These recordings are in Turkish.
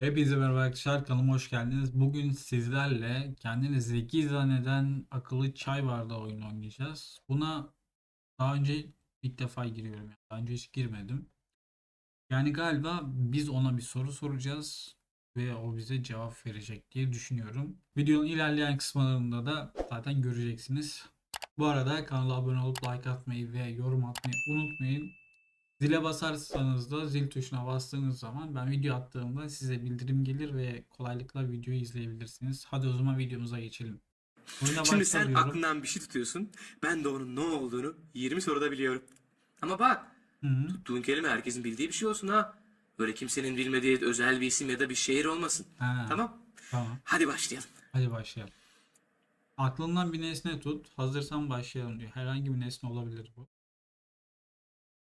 Hepinize merhaba arkadaşlar kanalıma hoş geldiniz. Bugün sizlerle kendini zeki zanneden akıllı çay bardağı oyunu oynayacağız. Buna daha önce ilk defa giriyorum. yani. Daha önce hiç girmedim. Yani galiba biz ona bir soru soracağız ve o bize cevap verecek diye düşünüyorum. Videonun ilerleyen kısımlarında da zaten göreceksiniz. Bu arada kanala abone olup like atmayı ve yorum atmayı unutmayın. Zile basarsanız da zil tuşuna bastığınız zaman ben video attığımda size bildirim gelir ve kolaylıkla videoyu izleyebilirsiniz. Hadi o zaman videomuza geçelim. Oyuna Şimdi sen başlıyorum. aklından bir şey tutuyorsun. Ben de onun ne olduğunu 20 soruda biliyorum. Ama bak Hı hı. tuttuğun kelime herkesin bildiği bir şey olsun ha. Böyle kimsenin bilmediği özel bir isim ya da bir şehir olmasın. Ha, Tamam. Tamam. Hadi başlayalım. Hadi başlayalım. Aklından bir nesne tut. Hazırsan başlayalım diyor. Herhangi bir nesne olabilir bu.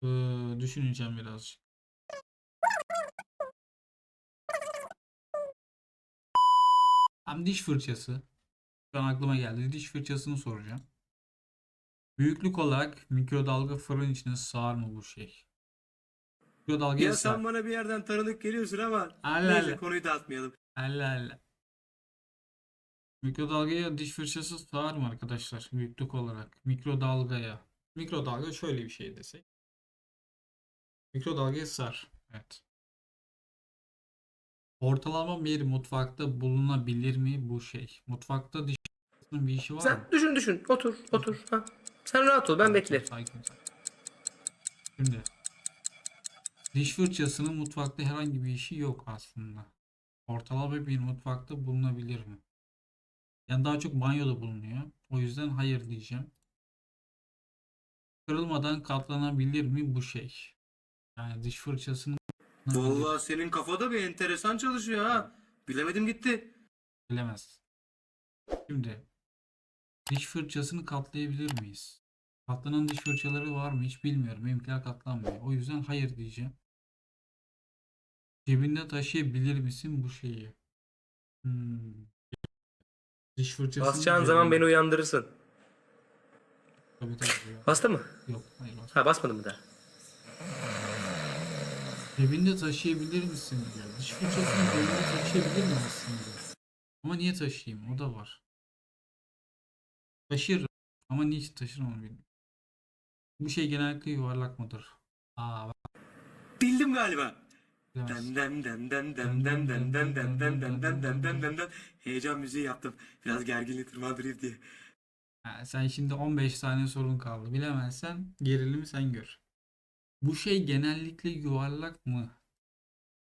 Ee, düşüneceğim birazcık. Hem diş fırçası. Şu an aklıma geldi. Diş fırçasını soracağım. Büyüklük olarak mikrodalga fırın içine sığar mı bu şey? Mikrodalgaya Ya sığar. sen bana bir yerden tanıdık geliyorsun ama Allah neyse Allah. konuyu dağıtmayalım. Allah Allah. Mikrodalgaya diş fırçası sığar mı arkadaşlar? Büyüklük olarak. Mikrodalgaya. Mikrodalga şöyle bir şey desek. Mikrodalgaya sığar. Evet. Ortalama bir mutfakta bulunabilir mi bu şey? Mutfakta diş fırçasının bir işi var mı? Sen düşün düşün. Otur otur. Ha. Sen rahat ol ben beklerim. Sakin ol. Şimdi diş fırçasının mutfakta herhangi bir işi yok aslında. Ortalama bir mutfakta bulunabilir mi? Yani daha çok banyoda bulunuyor. O yüzden hayır diyeceğim. Kırılmadan katlanabilir mi bu şey? Yani diş fırçasının Vallahi senin kafada bir enteresan çalışıyor ha. Bilemedim gitti. bilemez. Şimdi diş fırçasını katlayabilir miyiz? Katlanan diş fırçaları var mı hiç bilmiyorum. Benimkiler katlanmıyor. O yüzden hayır diyeceğim. Cebinde taşıyabilir misin bu şeyi? Hmm. Diş fırçasını Basacağın zaman cebinde- beni uyandırırsın. Tabii tabii. ya. Bastı mı? Yok hayır bas. Ha basmadın mı da? Cebinde taşıyabilir misin diyor. Diş fırçasını cebinde taşıyabilir mi aslında? Ama niye taşıyayım? O da var. Taşırım. Ama niçin taşırım onu bilmiyorum. Bu şey genellikle yuvarlak mıdır? Aa bak Bildim galiba. Dem dem dem dem dem dem dem dem dem dem dem dem dem dem dem dem Heyecan müziği yaptım. Biraz gerginliği tırmandırayım diye. Ha, sen şimdi 15 tane sorun kaldı. Bilemezsen gerilimi sen gör. Bu şey genellikle yuvarlak mı?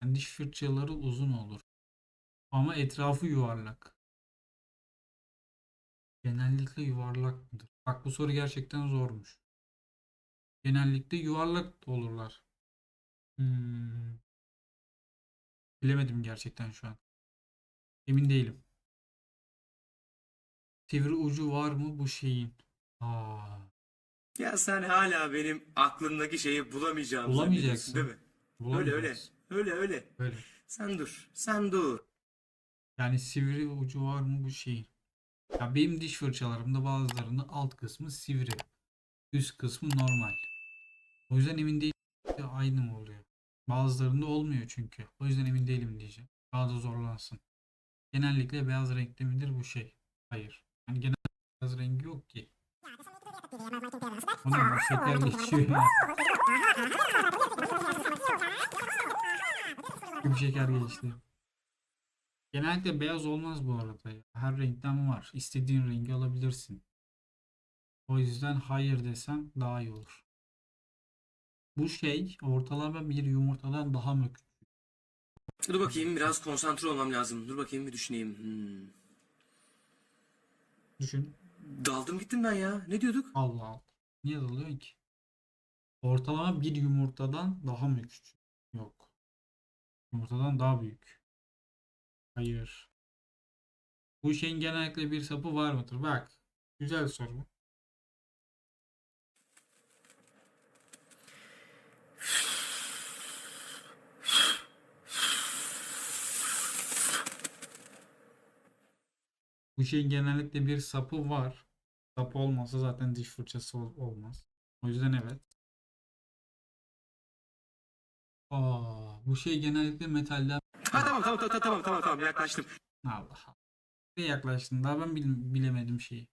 Yani diş fırçaları uzun olur. Ama etrafı yuvarlak. Genellikle yuvarlak mıdır? Bak bu soru gerçekten zormuş. Genellikle yuvarlak olurlar. Hmm. Bilemedim gerçekten şu an. Emin değilim. Sivri ucu var mı bu şeyin? Aa, Ya sen hala benim aklımdaki şeyi bulamayacağımı Bulamayacaksın. değil mi? Öyle öyle. Öyle öyle. Böyle. Sen dur. Sen dur. Yani sivri ucu var mı bu şeyin? Ya benim diş fırçalarımda bazılarında alt kısmı sivri. Üst kısmı normal. O yüzden emin değilim. Aynı mı oluyor? Bazılarında olmuyor çünkü. O yüzden emin değilim diyeceğim. Daha da zorlansın. Genellikle beyaz renkte midir bu şey? Hayır. Yani genel beyaz rengi yok ki. Ona bak şeker geçiyor ya. Şeker geçti. Genellikle beyaz olmaz bu arada. ya. Her renkten var. İstediğin rengi alabilirsin. O yüzden hayır desem daha iyi olur. Bu şey ortalama bir yumurtadan daha mı küçük? Dur bakayım biraz konsantre olmam lazım. Dur bakayım bir düşüneyim. Hmm. Düşün. Daldım gittim ben ya. Ne diyorduk? Allah Allah. Niye dalıyorsun ki? Ortalama bir yumurtadan daha mı küçük? Yok. Yumurtadan daha büyük. Hayır. Bu şeyin genellikle bir sapı var mıdır? Bak. Güzel soru. Bu şeyin genellikle bir sapı var. Sapı olmasa zaten diş fırçası ol- olmaz. O yüzden evet. Aa, bu şey genellikle metalden Ha tamam tamam tamam tamam tamam tamam yaklaştım. Allah Allah. Nereye yaklaştın? Daha ben bil- bilemedim şeyi.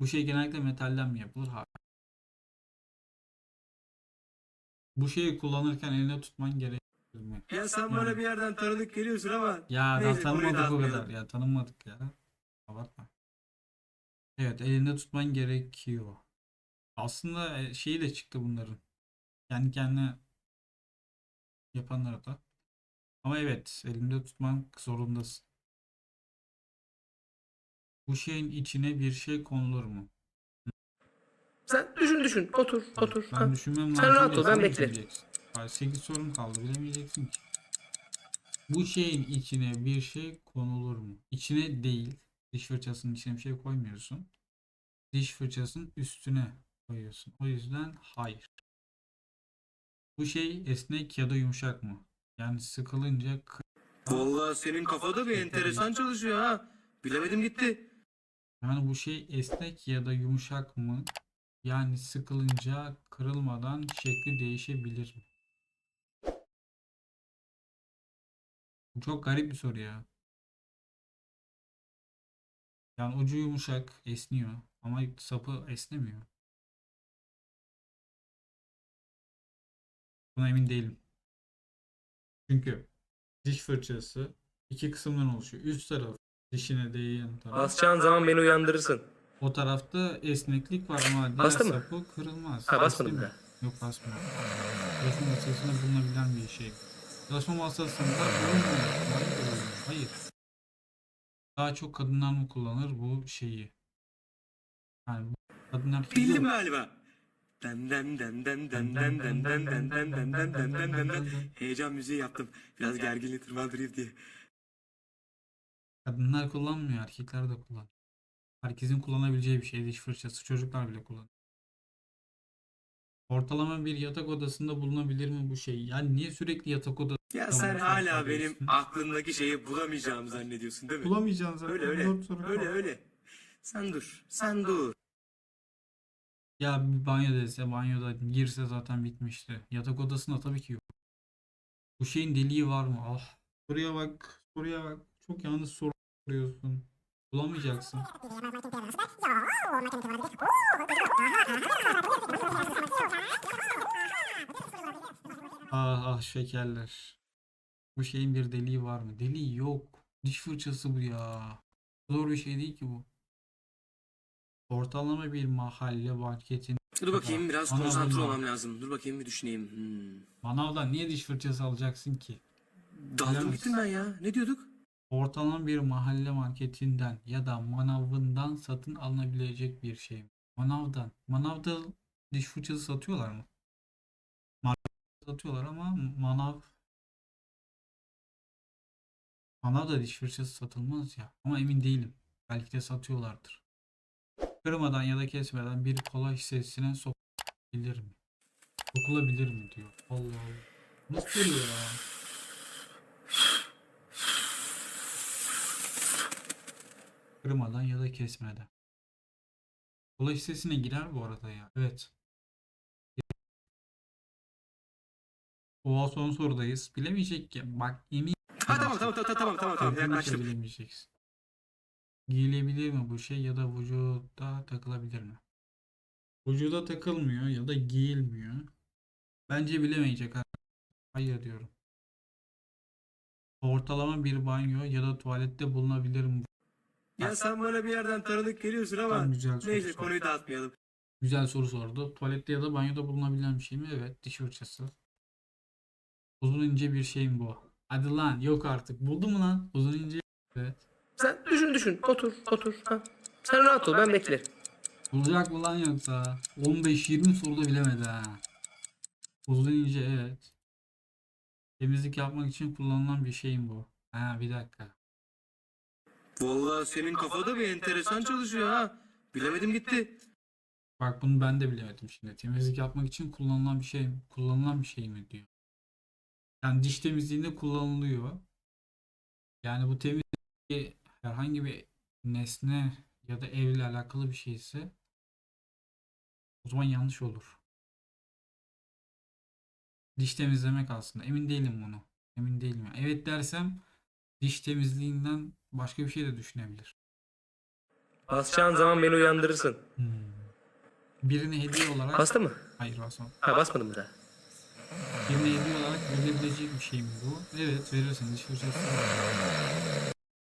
Bu şey genellikle metalden mi yapılır? Hayır. Bu şeyi kullanırken eline tutman gerekir mi? Ya sen bana bir yerden tanıdık geliyorsun ama. Ya daha Neyse, tanımadık o kadar. Ya tanımadık ya. Abartma. Evet elinde tutman gerekiyor. Aslında e, şeyi de çıktı bunların. Kendi kendine yapanlara da. Ama evet elinde tutman zorundasın. Bu şeyin içine bir şey konulur mu? Sen düşün düşün. Otur otur. Ben Ha. düşünmem Sen lazım rahat diye ol, ben sen beklerim. Hayır, 8 sorun kaldı bilemeyeceksin ki. Bu şeyin içine bir şey konulur mu? İçine değil. Diş fırçasının içine bir şey koymuyorsun. Diş fırçasının üstüne koyuyorsun. O yüzden hayır. Bu şey esnek ya da yumuşak mı? Yani sıkılınca kı- Vallahi senin kafada bir enteresan çalışıyor ha. Bilemedim gitti. yani bu şey esnek ya da yumuşak mı? Yani sıkılınca kırılmadan şekli değişebilir mi? Bu çok garip bir soru ya. Yani ucu yumuşak, esniyor ama sapı esnemiyor. Buna emin değilim. Çünkü diş fırçası iki kısımdan oluşuyor. Üst taraf dişine değen taraf. Basacağın zaman beni uyandırırsın. O tarafta esneklik var ama diğer Bastın mı? sapı kırılmaz. Ha basmadım Bastı mı? Yok basmadım. Basma masasında bulunabilen bir şey. Basma masasında bulunmuyor. Hayır, bulunmuyor. Hayır. Daha çok kadınlar mı kullanır bu şeyi? Yani bu kadınlar Bildim galiba. Den den den den den den den den den den den den den den den den. Heyecan müziği yaptım. Biraz gerginliği tırmandırayım diye. Kadınlar kullanmıyor, erkekler de kullanıyor. Herkesin kullanabileceği bir şey diş fırçası. Çocuklar bile kullanıyor. Ortalama bir yatak odasında bulunabilir mi bu şey? Yani niye sürekli yatak odası Ya sen hala benim aklımdaki şeyi bulamayacağımı zannediyorsun değil mi? bulamayacaksın zaten? Öyle öyle. Zor soru. Öyle öyle. Sen dur. Sen dur. Ya bir banyo dese banyoda girse zaten bitmişti. Yatak odasında tabii ki yok. Bu şeyin deliği var mı? Ah. Soruya bak. Soruya bak. Çok yanlış soru soruyorsun. Bulamayacaksın. Ah ah şekerler. Bu şeyin bir deliği var mı? Deliği yok. Diş fırçası bu ya. Zor bir şey değil ki bu. Ortalama bir mahalle marketin Dur bakayım biraz Ana konsantre olmam lazım. Dur bakayım bir düşüneyim. Hmm. manavdan niye diş fırçası alacaksın ki? Daldım gittim ben ya. Ne diyorduk? Ortalama bir mahalle marketinden ya da manavından satın alınabilecek bir şey mi? Manavdan. Manavda diş fırçası satıyorlar mı? Market satıyorlar ama manav Manavda diş fırçası satılmaz ya. Ama emin değilim. Belki de satıyorlardır. Kırmadan ya da kesmeden bir kola hissesine sokulabilir mi? Sokulabilir mi diyor. Allah Allah. Nasıl oluyor ya? Kırmadan ya da kesmeden. Kola hissesine girer bu arada ya. Evet. Oha son sorudayız. Bilemeyecek ki. Bak emin Ha tamam tamam tamam tamam tamam tamam yaklaştım. bilemeyeceksin. Giyilebilir mi bu şey ya da vücuda takılabilir mi? Vücuda takılmıyor ya da giyilmiyor. Bence bilemeyecek. ha. Hayır diyorum. Ortalama bir banyo ya da tuvalette bulunabilir mi? Ya sen bana bir yerden tanıdık geliyorsun ama. Güzel soru Neyse sor. konuyu dağıtmayalım. Güzel soru sordu. Tuvalette ya da banyoda bulunabilen bir şey mi? Evet. Diş fırçası. Uzun ince bir şey mi bu? Hadi lan yok artık. Buldu mu lan? Uzun ince. Evet. Sen düşün düşün. Otur otur. Ha. Sen rahat ol ben beklerim. Bulacak mı lan yoksa? 15-20 soruda bilemedi ha. Uzun ince evet. Temizlik yapmak için kullanılan bir şeyim bu. Ha bir dakika. Vallahi senin kafada bir enteresan çalışıyor ha. Bilemedim gitti. Bak bunu ben de bilemedim şimdi. Temizlik yapmak için kullanılan bir şey? Kullanılan bir şey mi diyor. Yani diş temizliğinde kullanılıyor. Yani bu temizlik herhangi bir nesne ya da evle alakalı bir şeyse o zaman yanlış olur. Diş temizlemek aslında. Emin değilim bunu. Emin değilim. Evet dersem diş temizliğinden başka bir şey de düşünebilir. Basacağın zaman beni uyandırırsın. Hmm. Birine hediye olarak... Bastı mı? Hayır basmadım. Ha basmadım mı daha? Birine hediye olarak verilebilecek bir şey mi bu? Evet verirsin. Diş fırçası.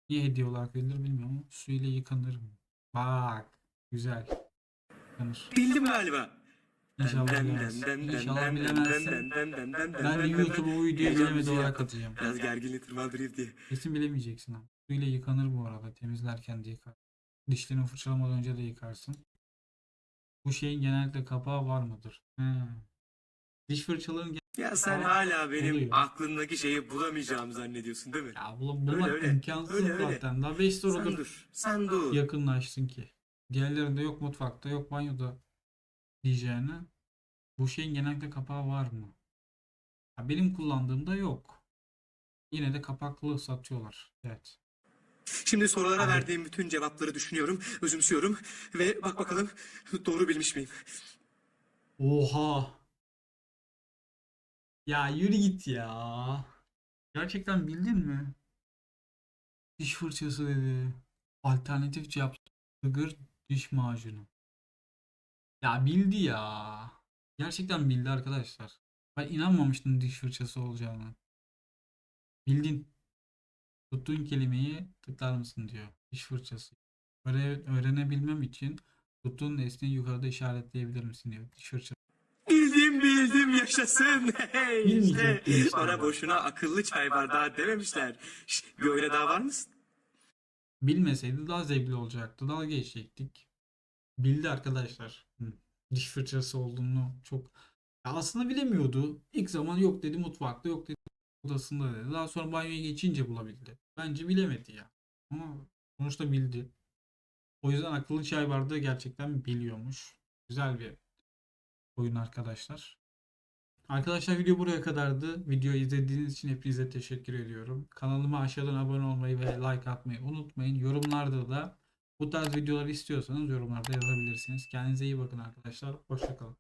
Niye hediye olarak verilir bilmiyorum ama su ile yıkanır mı? Bak. Güzel. Yıkanır. Bildim galiba. İnşallah bilemezsin. İnşallah bilemezsin. Ben de YouTube'a bu videoyu bilemedi olarak atacağım. Biraz gerginliği tırmandırayım diye. Kesin bilemeyeceksin ama. Su ile yıkanır bu arada. Temizlerken de yıkar. Dişlerini fırçalamadan önce de yıkarsın. Bu şeyin genellikle kapağı var mıdır? He. Diş fırçaların gen- Ya sen Aa, hala benim oluyor. aklımdaki şeyi bulamayacağımı zannediyorsun değil mi? ya bul- bulmak öyle. imkansız Öyle, öyle. zaten. Daha 5 Sen sorudur dur. Sen dur. yakınlaştın ki. Diğerlerinde yok mutfakta, yok banyoda diyeceğine. Bu şeyin genellikle kapağı var mı? Ya benim kullandığımda yok. Yine de kapaklı satıyorlar. Evet. Şimdi sorulara Hadi. verdiğim bütün cevapları düşünüyorum, özümsüyorum ve bak bakalım doğru bilmiş miyim? Oha. Ya yürü git ya. Gerçekten bildin mi? Diş fırçası dedi. Alternatif cevap Sigır diş macunu. Ya bildi ya. Gerçekten bildi arkadaşlar. Ben inanmamıştım diş fırçası olacağını. Bildin. Tuttuğun kelimeyi tıklar mısın diyor. Diş fırçası. Öğre- öğrenebilmem için tuttuğun nesneyi yukarıda işaretleyebilir misin diyor. Diş fırçası. Bildim bildim yaşasın. İşte bana boşuna akıllı çay bardağı dememişler. Şş, bir oyuna daha var mısın? Bilmeseydi daha zevkli olacaktı. Dalga geçecektik. Bildi arkadaşlar. Diş fırçası olduğunu çok Ya aslında bilemiyordu. İlk zaman yok dedi mutfakta yok dedi odasında dedi. Daha sonra banyoya geçince bulabildi. Bence bilemedi ya. Ama sonuçta bildi. O yüzden akıllı çay bardağı gerçekten biliyormuş. Güzel bir oyun arkadaşlar. Arkadaşlar video buraya kadardı. Videoyu izlediğiniz için hepinize teşekkür ediyorum. Kanalıma aşağıdan abone olmayı ve like atmayı unutmayın. Yorumlarda da bu tarz videoları istiyorsanız yorumlarda yazabilirsiniz. Kendinize iyi bakın arkadaşlar. Hoşçakalın.